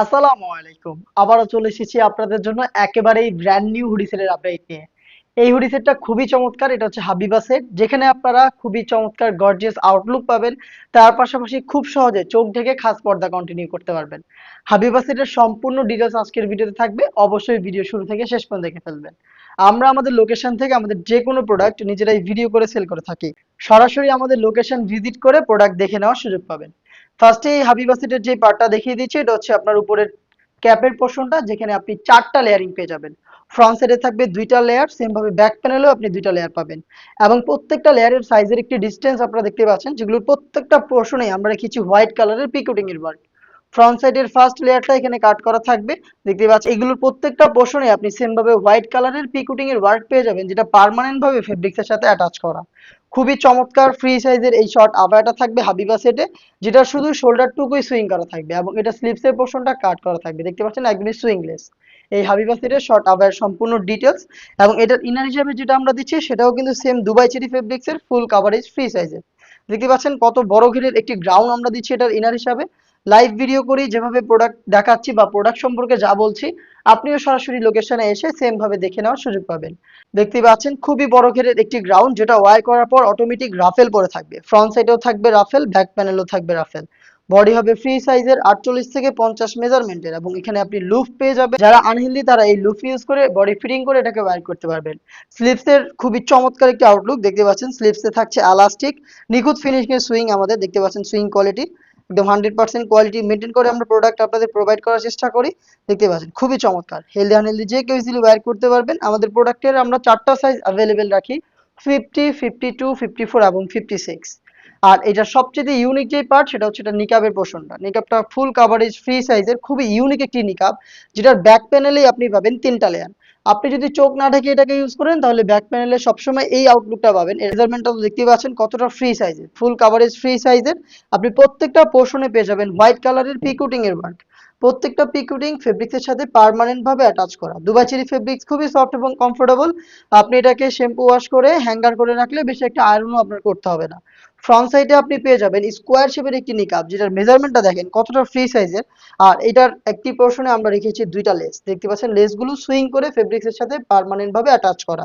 আসসালামু আলাইকুম। আবারও চলে এসেছি আপনাদের জন্য একেবারেই ব্র্যান্ড নিউ হুডি সেটের আপডেট নিয়ে। এই হুডি সেটটা খুবই চমৎকার, এটা হচ্ছে হাবিবা সেট যেখানে আপনারা খুবই চমৎকার গর্জিয়াস আউটলুক পাবেন। তার পাশাপাশি খুব সহজে চোখ ঢেকে খাস পর্দা কন্টিনিউ করতে পারবেন। হাবিবা সেটের সম্পূর্ণ ডিটেলস আজকের ভিডিওতে থাকবে। অবশ্যই ভিডিও শুরু থেকে শেষ পর্যন্ত দেখে ফেলবেন। আমরা আমাদের লোকেশন থেকে আমাদের যে কোনো প্রোডাক্ট নিজেরাই ভিডিও করে সেল করে থাকি। সরাসরি আমাদের লোকেশন ভিজিট করে প্রোডাক্ট দেখে নেওয়ার সুযোগ পাবেন। ফার্স্টে এই হাবিবা সেটের যে পার্টটা দেখিয়ে দিচ্ছি, এটা হচ্ছে আপনার উপরের ক্যাপের পোর্শনটা যেখানে আপনি চারটা লেয়ারিং পেয়ে যাবেন। ফ্রন্ট সাইডে থাকবে দুইটা লেয়ার সেম ভাবে ব্যাক প্যানেলেও আপনি দুইটা লেয়ার পাবেন। এবং প্রত্যেকটা লেয়ারের সাইজের একটি ডিস্টেন্স আপনারা দেখতে পাচ্ছেন, যেগুলোর প্রত্যেকটা পোর্শনে আমরা রেখেছি হোয়াইট কালারের পিকুটিং এর ওয়ার্ক ফ্রন্ট সাইডের ফার্স্ট লেয়ারটা এখানে কাট করা থাকবে, দেখতে পাচ্ছেন এগুলোর প্রত্যেকটা পোর্শনে আপনি সেম ভাবে হোয়াইট কালারের পিকুটিং এর ওয়ার্ক পেয়ে যাবেন, যেটা পার্মানেন্ট ভাবে ফেব্রিক্সের সাথে অ্যাটাচ করা। খুবই চমৎকার ফ্রি সাইজের এই শর্ট আবাটা থাকবে হাবিবা সেটে যেটা শুধু শোল্ডার টুকুই সুইং করা থাকবে এবং এটা স্লিপসের পোর্শনটা কাট করা থাকবে। দেখতে পাচ্ছেন একদমই সুইংলেস এই হাবিবা সেটের শর্ট আবার সম্পূর্ণ ডিটেলস এবং এটার ইনার হিসাবে যেটা আমরা দিচ্ছি, সেটাও কিন্তু সেম দুবাই চেরি ফেব্রিক্সের ফুল কাভারেজ ফ্রি সাইজের দেখতে পাচ্ছেন কত বড় ঘেরের একটি গ্রাউন্ড আমরা দিচ্ছি এটার ইনার হিসাবে। লাইভ ভিডিও করি, যেভাবে প্রোডাক্ট দেখাচ্ছি বা প্রোডাক্ট সম্পর্কে যা বলছি, আপনিও সরাসরি লোকেশনে এসে সেম ভাবে দেখে নেওয়ার সুযোগ পাবেন। দেখতে পাচ্ছেন, খুবই বড় ঘেরের একটি গ্রাউন্ড যেটা ওয়াই করার পর অটোমেটিক রাফেল পরে থাকবে। ফ্রন্ট সাইডেও থাকবে রাফেল ব্যাক প্যানেলও থাকবে রাফেল বডি হবে ফ্রি সাইজের আটচল্লিশ থেকে পঞ্চাশ মেজারমেন্টের এবং এখানে আপনি লুফ পেয়ে যাবেন। যারা আনহেলদি তারা এই লুফ ইউজ করে বডি ফিটিং করে এটাকে ওয়ার করতে পারবেন। স্লিপসের খুবই চমৎকার একটি আউটলুক দেখতে পাচ্ছেন স্লিপসে থাকছে এলাস্টিক নিখুঁত ফিনিশিং এর সুইং আমাদের, দেখতে পাচ্ছেন সুইং কোয়ালিটি একদম হান্ড্রেড পার্সেন্ট কোয়ালিটি মেনটেন করে আমরা প্রোডাক্ট আপনাদের প্রোভাইড করার চেষ্টা করি। দেখতে পাচ্ছেন, খুবই চমৎকার। হেলদি আনহেলদি যে কেউ ইজিলি ওয়্যার করতে পারবেন। আমাদের প্রোডাক্টের আমরা চারটা সাইজ অ্যাভেলেবেল রাখি fifty fifty two fifty four এবং ফিফটি সিক্স আর এটা সবচেয়ে ইউনিক যে পার্ট সেটা হচ্ছে এটা নিকাবের পোর্শনটা নিকাবটা ফুল কাভারেজ ফ্রি সাইজের খুবই ইউনিক একটি নিকাব যেটার ব্যাক প্যানেলেই আপনি পাবেন তিনটা লেয়ার আপনি যদি চোখ না ঢেকে এটাকে ইউজ করেন, তাহলে ব্যাক প্যানেলে সবসময় এই আউটলুকটা পাবেন। মেজারমেন্টটা তো দেখতে পাচ্ছেন, কতটা ফ্রি সাইজের ফুল কাভারেজ ফ্রি সাইজের আপনি প্রত্যেকটা পোর্শনে পেয়ে যাবেন হোয়াইট কালারের পিকুটিং এর ওয়ার্ক প্রত্যেকটা পিকুটিং ফেব্রিক্সের সাথে পার্মানেন্ট ভাবে অ্যাটাচ করা। দুবাই চেরি ফেব্রিক্স খুবই সফট এবং কমফোর্টেবল আপনি এটাকে শ্যাম্পু ওয়াশ করে হ্যাঙ্গার করে রাখলে বেশি একটা আয়রনও আপনার করতে হবে না। ফ্রন্ট সাইডে আপনি পেয়ে যাবেন স্কোয়ার শেপের একটি নিকাব যেটার মেজারমেন্টটা দেখেন কতটা ফ্রি সাইজের আর এটার একটি পোর্শনে আমরা রেখেছি দুইটা লেস দেখতে পাচ্ছেন লেসগুলো সুইং করে ফেব্রিক্সের সাথে পার্মানেন্ট ভাবে অ্যাটাচ করা।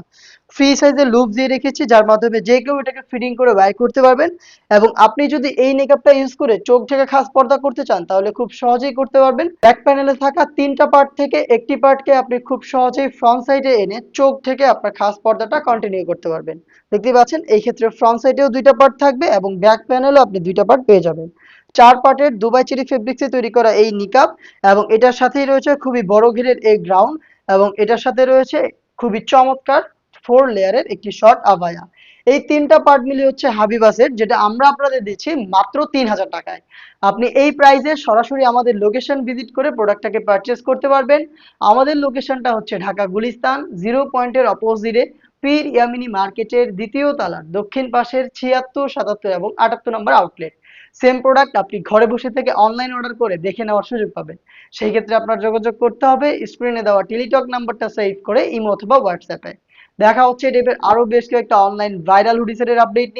ফ্রি সাইজের লুপ দিয়ে রেখেছি, যার মাধ্যমে যে কেউ এটাকে ফিটিং করে ওয়ার করতে পারবেন। এবং আপনি যদি এই মেকআপটা ইউজ করে চোখ থেকে খাস পর্দা করতে চান, তাহলে খুব সহজেই করতে পারবেন। ব্যাক প্যানেলে থাকা তিনটা পার্ট থেকে একটি পার্টকে আপনি খুব সহজেই ফ্রন্ট সাইডে এনে চোখ থেকে আপনার খাস পর্দাটা কন্টিনিউ করতে পারবেন। দেখতে পাচ্ছেন, এই ক্ষেত্রে ফ্রন্ট সাইডেও দুইটা পার্ট থাকবে এবং ব্যাক প্যানেলও আপনি দুইটা পার্ট পেয়ে যাবেন। চার পার্টের দুবাই চেরি ফেব্রিক্সে তৈরি করা এই নিকাব এবং এটার সাথেই রয়েছে খুবই বড় ঘেরের এই গ্রাউন্ড এবং এটার সাথে রয়েছে খুবই চমৎকার ফোর লেয়ারের একটি শর্ট আবায়া এই তিনটা পার্ট মিলিয়ে হচ্ছে হাবিবা সেট যেটা আমরা আপনাদের দিচ্ছি মাত্র তিন হাজার টাকায়। আপনি এই প্রাইসে সরাসরি আমাদের লোকেশন ভিজিট করে প্রোডাক্টটাকে পারচেস করতে পারবেন। আমাদের লোকেশনটা হচ্ছে ঢাকা গুলিস্তান জিরো পয়েন্টের অপোজিটে পীর ইয়ামিনী মার্কেটের দ্বিতীয় তালার দক্ষিণ পাশের ছিয়াত্তর, সাতাত্তর এবং আটাত্তর নম্বর আউটলেট সেম প্রোডাক্ট আপনি ঘরে বসে থেকে অনলাইন অর্ডার করে দেখে নেওয়ার সুযোগ পাবেন। সেই ক্ষেত্রে আপনার যোগাযোগ করতে হবে স্ক্রিনে দেওয়া টেলিটক নাম্বারটা সেভ করে ইমো অথবা হোয়াটসঅ্যাপে দেখা হচ্ছে টাইপের আরও বেশ কয়েকটা অনলাইন ভাইরাল হুডিসের আপডেট